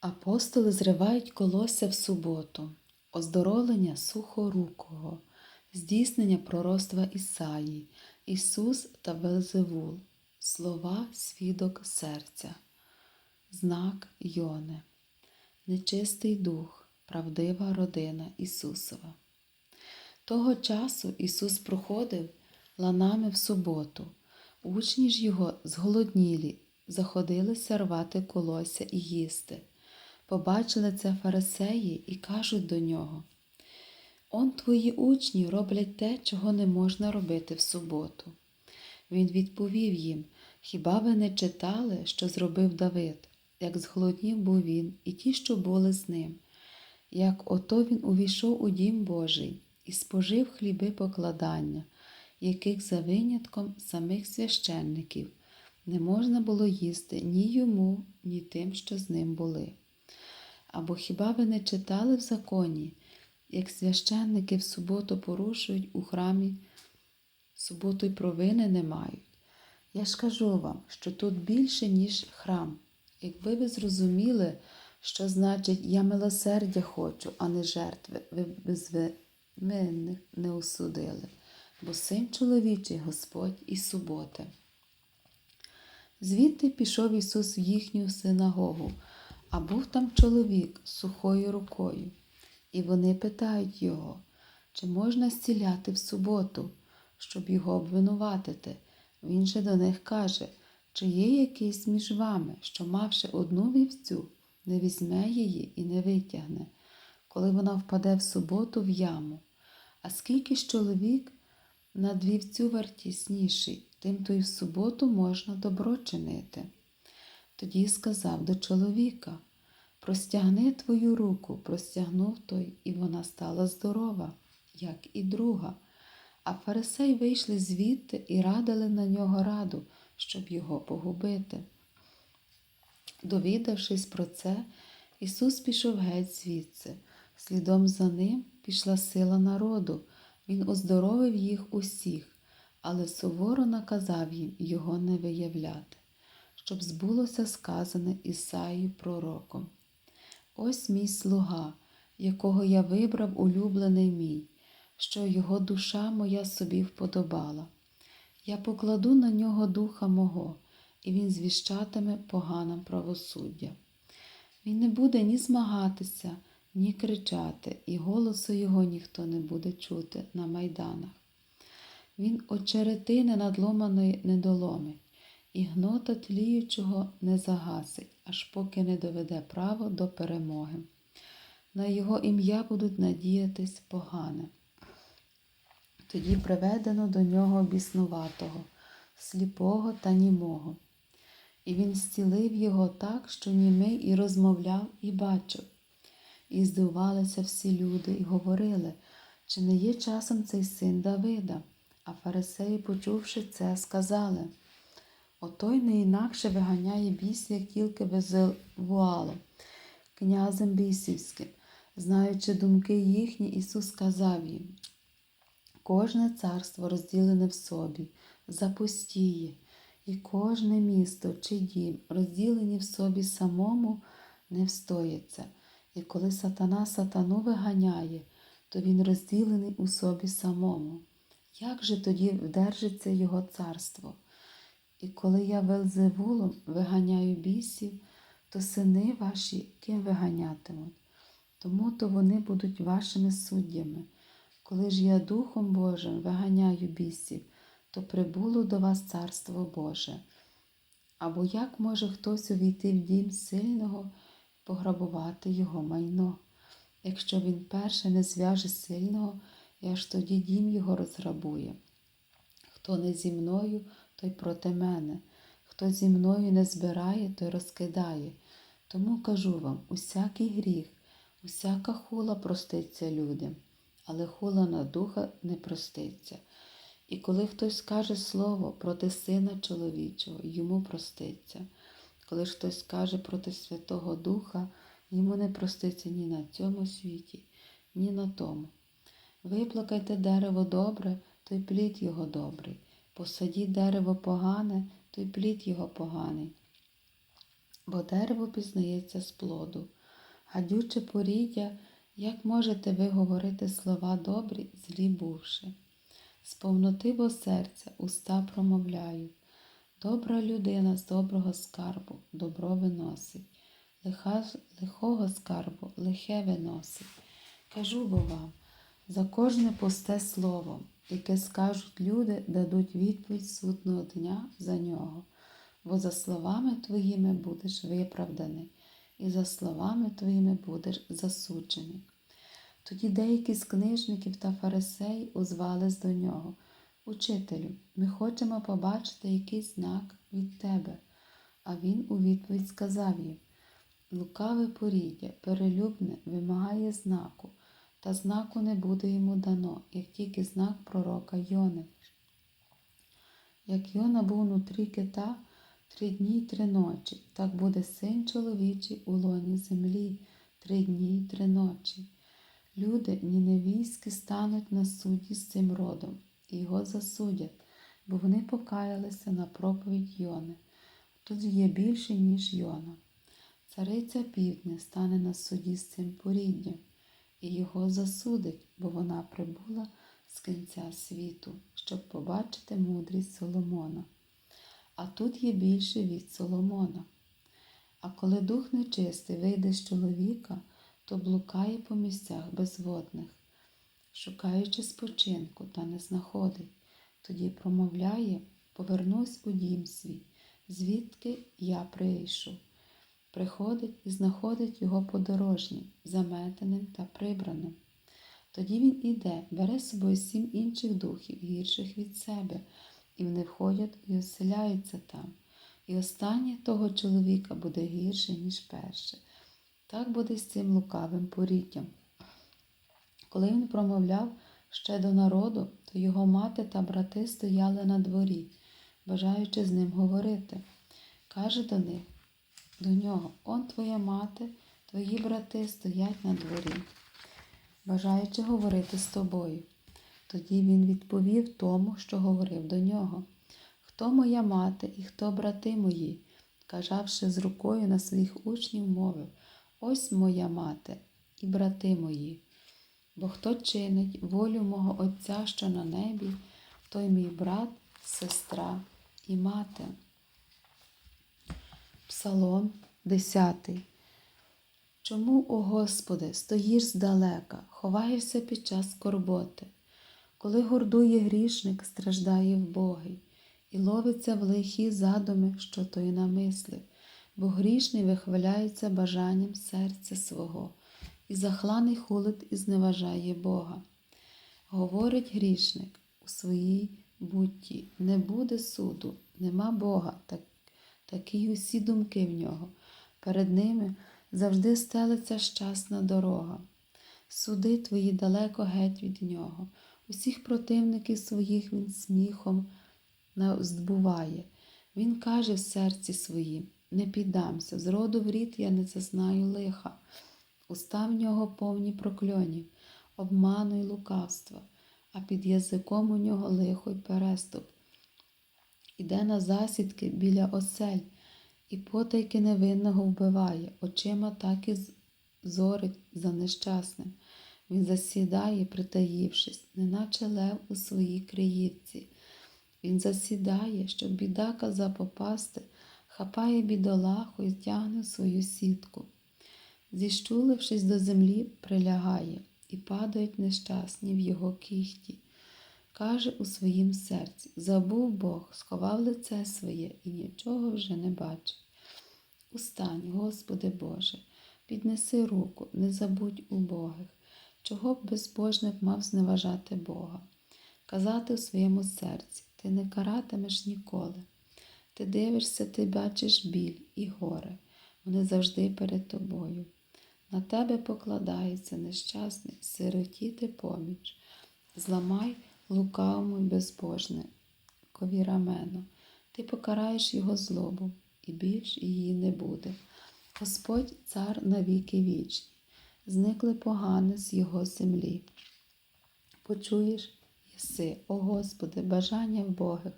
Апостоли зривають колосся в суботу, оздоровлення сухорукого, здійснення пророцтва Ісаї, Ісус та Велзевул, слова свідок серця, знак Йони, нечистий дух, правдива родина Ісусова. Того часу Ісус проходив ланами в суботу. Учні ж його зголоднілі, заходилися рвати колося і їсти. Побачили це фарисеї і кажуть до нього: Он твої учні роблять те, чого не можна робити в суботу. Він відповів їм: Хіба ви не читали, що зробив Давид, як зголоднів був він, і ті, що були з ним, як ото він увійшов у дім Божий і спожив хліби покладання, яких за винятком самих священників не можна було їсти ні йому, ні тим, що з ним були. Або хіба ви не читали в законі, як священники в суботу порушують у храмі, суботу й провини не мають? Я ж кажу вам, що тут більше, ніж храм. Якби ви зрозуміли, що значить я милосердя хочу, а не жертви, ви б безвинних не осудили, бо син чоловічий Господь і суботи. Звідти пішов Ісус в їхню синагогу, а був там чоловік з сухою рукою. І вони питають його, чи можна зціляти в суботу, щоб його обвинуватити. Він же до них каже, чи є якийсь між вами, що, мавши одну вівцю, не візьме її і не витягне, коли вона впаде в суботу в яму. А скільки ж чоловік над вівцю вартісніший, тим то й в суботу можна добро чинити. Тоді сказав до чоловіка Простягни твою руку, простягнув той, і вона стала здорова, як і друга. А фарисей вийшли звідти і радили на нього раду, щоб його погубити. Довідавшись про це, Ісус пішов геть звідси. Слідом за ним пішла сила народу. Він оздоровив їх усіх, але суворо наказав їм його не виявляти, щоб збулося сказане Ісаїю пророком. Ось мій слуга, якого я вибрав улюблений мій, що його душа моя собі вподобала. Я покладу на нього духа мого, і він звіщатиме поганам правосуддя. Він не буде ні змагатися, ні кричати, і голосу його ніхто не буде чути на майданах. Він очеретини надломаної не доломить, і гнота тліючого не загасить, аж поки не доведе право до перемоги. На його ім'я будуть надіятись погане. Тоді приведено до нього біснуватого, сліпого та німого. І він зцілив його так, що німий і розмовляв, і бачив. І здивувалися всі люди і говорили, чи не є часом цей син Давида. А фарисеї, почувши це, сказали Отой не інакше виганяє бісів, як тільки везевуало, князем бісівським. Знаючи думки їхні, Ісус сказав їм Кожне царство розділене в собі, запустіє, і кожне місто чи дім, розділені в собі самому, не встоїться. І коли сатана сатану виганяє, то він розділений у собі самому. Як же тоді вдержиться його царство? І коли я велзевулом виганяю бісів, то сини ваші ким виганятимуть? Тому то вони будуть вашими суддями. Коли ж я Духом Божим виганяю бісів, то прибуло до вас Царство Боже. Або як може хтось увійти в дім сильного і пограбувати його майно? Якщо він перше не зв'яже сильного, і аж тоді дім його розграбує. Хто не зі мною, той проти мене, хто зі мною не збирає, той розкидає. Тому кажу вам: усякий гріх, усяка хула проститься людям, але хула на духа не проститься. І коли хтось скаже слово проти сина чоловічого, йому проститься. Коли ж хтось скаже проти Святого Духа, йому не проститься ні на цьому світі, ні на тому. Виплакайте дерево добре, то й плід його добрий. Посадіть дерево погане, то й плід його поганий. бо дерево пізнається з плоду. Гадюче поріддя, як можете ви говорити слова добрі, злі бувши? З повноти бо серця уста промовляють. Добра людина з доброго скарбу добро виносить, лиха, лихого скарбу лихе виносить. Кажу бо вам, за кожне пусте слово, яке скажуть люди, дадуть відповідь судного дня за нього, бо за словами твоїми будеш виправданий, і за словами твоїми будеш засуджений. Тоді деякі з книжників та фарисеїв узвались до нього. Учителю, ми хочемо побачити якийсь знак від тебе. А він у відповідь сказав їм Лукаве поріддя, перелюбне, вимагає знаку, та знаку не буде йому дано, як тільки знак пророка Йони. Як Йона був внутрі кита три дні й три ночі, так буде син чоловічий у лоні землі три дні й три ночі. Люди ніневійські стануть на суді з цим родом, і його засудять, бо вони покаялися на проповідь Йони. Тут є більше, ніж Йона. Цариця півдня стане на суді з цим поріддям, і його засудить, бо вона прибула з кінця світу, щоб побачити мудрість Соломона. А тут є більше від Соломона. А коли дух нечистий вийде з чоловіка, то блукає по місцях безводних, шукаючи спочинку, та не знаходить. Тоді промовляє повернусь у дім свій, звідки я прийшов. Приходить і знаходить його подорожнім, заметеним та прибраним. Тоді він іде, бере з собою сім інших духів, гірших від себе, і вони входять і оселяються там. І останнє того чоловіка буде гірше, ніж перше. Так буде з цим лукавим поріддям. Коли він промовляв ще до народу, то його мати та брати стояли на дворі, бажаючи з ним говорити. Каже до них, до нього, он твоя мати, твої брати стоять на дворі, бажаючи говорити з тобою. Тоді він відповів тому, що говорив до нього. Хто моя мати і хто брати мої? Кажавши з рукою на своїх учнів, мовив Ось моя мати і брати мої. Бо хто чинить волю мого Отця, що на небі, той мій брат, сестра і мати. Псалом 10. Чому, о Господи, стоїш здалека, ховаєшся під час скорботи? Коли гордує грішник, страждає вбогий, і ловиться в лихі задуми, що той намислив, бо грішний вихваляється бажанням серця свого, і захланий хулить і зневажає Бога. Говорить грішник у своїй бутті, не буде суду, нема Бога, так, такі усі думки в нього. Перед ними завжди стелиться щасна дорога. Суди твої далеко геть від нього. Усіх противників своїх він сміхом здбуває. Він каже в серці своїм не піддамся, з роду в рід я не зазнаю лиха. Уста в нього повні прокльонів, обману й лукавства, а під язиком у нього лихо й переступ. Іде на засідки біля осель, і потайки невинного вбиває, очима так і зорить за нещасним. Він засідає, притаївшись, неначе лев у своїй криївці. Він засідає, щоб бідака запопасти, хапає бідолаху і тягне свою сітку. Зіщулившись до землі, прилягає, і падають нещасні в його кіхті. Каже у своїм серці забув Бог, сховав лице своє і нічого вже не бачить. Устань, Господи Боже, піднеси руку, не забудь убогих, чого б безбожник мав зневажати Бога, казати у своєму серці, ти не каратимеш ніколи. Ти дивишся, ти бачиш біль і горе, вони завжди перед тобою. На тебе покладається нещасний, сиротіти поміч. Зламай лукавому й безбожникові рамено. Ти покараєш його злобу, і більш її не буде. Господь цар навіки вічні, зникли погане з його землі. Почуєш єси, о Господи, бажання вбогих,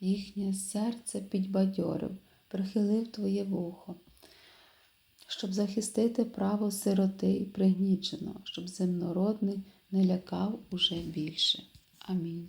їхнє серце підбадьорив, прихилив Твоє вухо. щоб захистити право сироти і пригніченого, щоб земнородний не лякав уже більше. Amém.